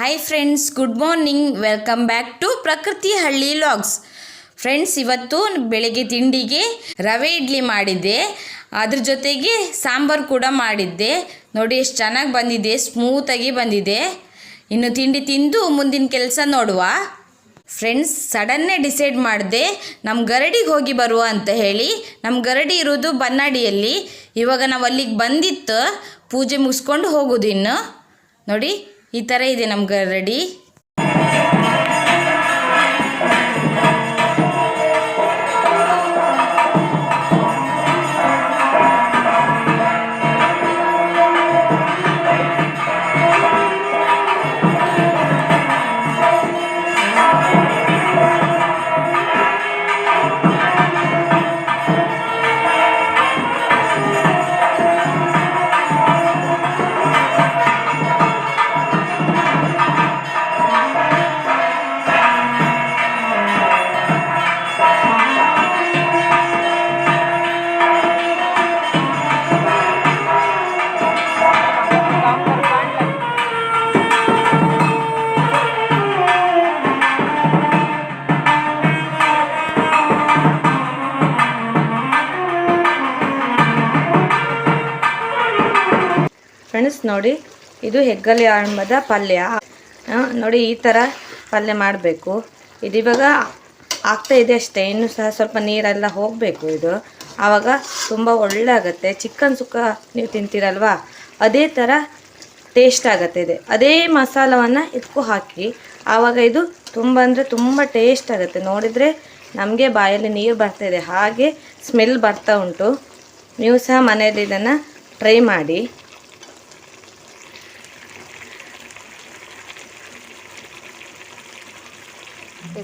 Hi friends good morning welcome back to Prakruti Halli logs friends ಇವತ್ತು ಬೆಳಿಗ್ಗೆ ತಿಂಡಿಗೆ ರವೆ ಇಡ್ಲಿ ಮಾಡಿದ್ದೆ. ಅದ್ರ ಜೊತೆಗೆ ಸಾಂಬಾರು ಕೂಡ ಮಾಡಿದ್ದೆ. ನೋಡಿ, ಎಷ್ಟು ಚೆನ್ನಾಗಿ ಬಂದಿದೆ ಸ್ಮೂತಾಗಿ ಬಂದಿದೆ. ಇನ್ನು ತಿಂಡಿ ತಿಂದು ಮುಂದಿನ ಕೆಲಸ ನೋಡುವ. ಫ್ರೆಂಡ್ಸ್ ಸಡನ್ನೇ ಡಿಸೈಡ್ ಮಾಡಿದೆ ನಮ್ಮ ಗರಡಿಗೆ ಹೋಗಿ ಬರುವ ಅಂತ ಹೇಳಿ. ನಮ್ಮ ಗರಡಿ ಇರೋದು ಬನ್ನಾಡಿಯಲ್ಲಿ. ಇವಾಗ ನಾವು ಅಲ್ಲಿಗೆ ಬಂದಿತ್ತು, ಪೂಜೆ ಮುಗಿಸ್ಕೊಂಡು ಹೋಗೋದು ಇನ್ನು. ನೋಡಿ ಈ ಥರ ಇದೆ ನಮ್ಗೆ ಗರಡಿ ಫ್ರೆಂಡ್ಸ್, ನೋಡಿ, ಇದು ಹೆಗ್ಗಲಿ ಆರಂಭದ ಪಲ್ಯ. ನೋಡಿ, ಈ ಥರ ಪಲ್ಯ ಮಾಡಬೇಕು. ಇದು ಇವಾಗ ಆಗ್ತಾ ಇದೆ ಅಷ್ಟೇ. ಇನ್ನು ಸಹ ಸ್ವಲ್ಪ ನೀರೆಲ್ಲ ಹೋಗಬೇಕು ಇದು. ಆವಾಗ ತುಂಬ ಒಳ್ಳೆ ಆಗುತ್ತೆ ಚಿಕನ್ ಸುಕ್ಕ ನೀವು ತಿಂತೀರಲ್ವಾ? ಅದೇ ಥರ ಟೇಸ್ಟ್ ಆಗುತ್ತೆ ಇದೆ. ಅದೇ ಮಸಾಲವನ್ನು ಇದಕ್ಕೂ ಹಾಕಿ. ಆವಾಗ ಇದು ತುಂಬ ಅಂದರೆ ತುಂಬ ಟೇಸ್ಟ್ ಆಗುತ್ತೆ. ನೋಡಿದರೆ ನಮಗೆ ಬಾಯಲ್ಲಿ ನೀರು ಬರ್ತಾಯಿದೆ ಹಾಗೆ ಸ್ಮೆಲ್ ಬರ್ತಾ ಉಂಟು. ನೀವು ಸಹ ಮನೆಯಲ್ಲಿ ಇದನ್ನು ಟ್ರೈ ಮಾಡಿ.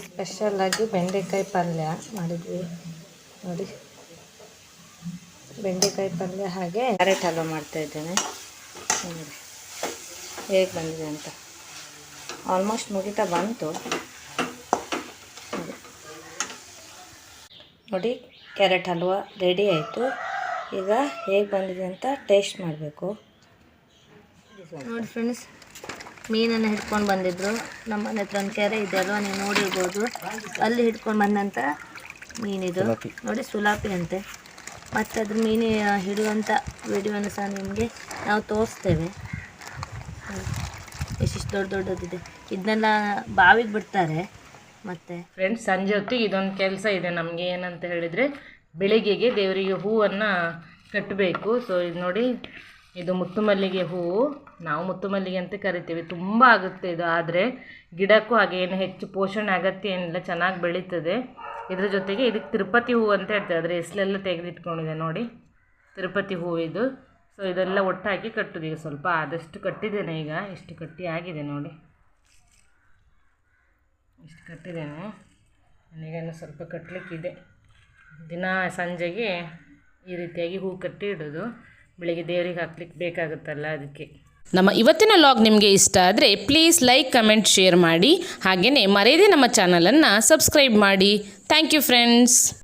ಸ್ಪೆಷಲ್ ಆಗಿ ಬೆಂಡೆಕಾಯಿ ಪಲ್ಯ ಮಾಡಿದ್ವಿ. ನೋಡಿ. ಬೆಂಡೆಕಾಯಿ ಪಲ್ಯ ಹಾಗೆ ಕ್ಯಾರೆಟ್ ಹಲ್ವ ಮಾಡ್ತಾ ಇದ್ದೇನೆ. ನೋಡಿ. ಹೇಗೆ ಬಂದಿದೆ ಅಂತ. ಆಲ್ಮೋಸ್ಟ್ ಮುಗಿತಾ ಬಂತು. ನೋಡಿ ಕ್ಯಾರೆಟ್ ಹಲ್ವ ರೆಡಿ ಆಯಿತು. ಈಗ ಹೇಗೆ ಬಂದಿದೆ ಅಂತ ಟೇಸ್ಟ್ ಮಾಡಬೇಕು. ನೋಡಿ ಫ್ರೆಂಡ್ಸ್ ಮೀನನ್ನು ಹಿಡ್ಕೊಂಡು ಬಂದಿದ್ರು. ನಮ್ಮ ಮನೆ ಹತ್ರ ಒಂದು ಕೆರೆ ಇದೆ ಅಲ್ವಾ ನೀವು ನೋಡಿರ್ಬೋದು. ಅಲ್ಲಿ ಹಿಡ್ಕೊಂಡು ಬಂದಂಥ ಮೀನಿದು. ನೋಡಿ ಸುಲಾಪಿ ಅಂತೆ. ಮತ್ತು ಅದ್ರ ಮೀನು ಹಿಡಿಯುವಂಥ ವಿಡಿಯೋನ ಸಹ ನಿಮಗೆ ನಾವು ತೋರಿಸ್ತೇವೆ. ಎಷ್ಟಿಷ್ಟು ದೊಡ್ಡ ದೊಡ್ಡದಿದೆ. ಇದನ್ನೆಲ್ಲ ಬಾವಿಗೆ ಬಿಡ್ತಾರೆ. ಮತ್ತು ಫ್ರೆಂಡ್ಸ್ ಸಂಜೆ ಹೊತ್ತಿಗೆ ಇದೊಂದು ಕೆಲಸ ಇದೆ ನಮಗೆ. ಏನಂತ ಹೇಳಿದರೆ ಬೆಳಿಗ್ಗೆಗೆ ದೇವರಿಗೆ ಹೂವನ್ನು ಕಟ್ಟಬೇಕು. ಸೊ ಇದು ನೋಡಿ ಇದು ಮುತ್ತು ಮಲ್ಲಿಗೆ ಹೂವು ನಾವು ಮುತ್ತು ಮಲ್ಲಿಗೆ ಅಂತ ಕರಿತೀವಿ. ತುಂಬ ಆಗುತ್ತೆ ಇದು. ಆದರೆ ಗಿಡಕ್ಕೂ ಹಾಗೆ ಏನು ಹೆಚ್ಚು ಪೋಷಣೆ ಅಗತ್ಯ ಏನಿಲ್ಲ. ಚೆನ್ನಾಗಿ ಬೆಳೀತದೆ. ಇದ್ರ ಜೊತೆಗೆ ಇದಕ್ಕೆ ತಿರುಪತಿ ಹೂವು ಅಂತ ಹೇಳ್ತೇವೆ ಅದರ ಹೆಸಲೆಲ್ಲ ತೆಗೆದಿಟ್ಕೊಂಡಿದೆ ನೋಡಿ. ತಿರುಪತಿ ಹೂವು ಇದು. ಸೊ ಇದೆಲ್ಲ ಒಟ್ಟಾಗಿ ಕಟ್ಟೋದು ಈಗ ಸ್ವಲ್ಪ ಆದಷ್ಟು ಕಟ್ಟಿದ್ದೇನೆ ಈಗ. ಇಷ್ಟು ಕಟ್ಟಿ ಆಗಿದೆ ನೋಡಿ. ಇಷ್ಟು ಕಟ್ಟಿದ್ದೇನೆ. ನನಗೇನು ಸ್ವಲ್ಪ ಕಟ್ಟಲಿಕ್ಕಿದೆ ದಿನ ಸಂಜೆಗೆ ಈ ರೀತಿಯಾಗಿ ಹೂ ಕಟ್ಟಿ ಇಡೋದು. ಬೆಳಿಗ್ಗೆ ದೇವರಿಗೆ ಹಾಕ್ಲಿಕ್ಕೆ ಬೇಕಾಗುತ್ತಲ್ಲ ಅದಕ್ಕೆ. ನಮ್ಮ ಇವತ್ತಿನ ಲಾಗ್ ನಿಮಗೆ ಇಷ್ಟ ಆದರೆ ಪ್ಲೀಸ್ ಲೈಕ್ ಕಮೆಂಟ್ ಶೇರ್ ಮಾಡಿ. ಹಾಗೆಯೇ ಮರೆಯದೆ ನಮ್ಮ ಚಾನಲನ್ನು ಸಬ್ಸ್ಕ್ರೈಬ್ ಮಾಡಿ. Thank you friends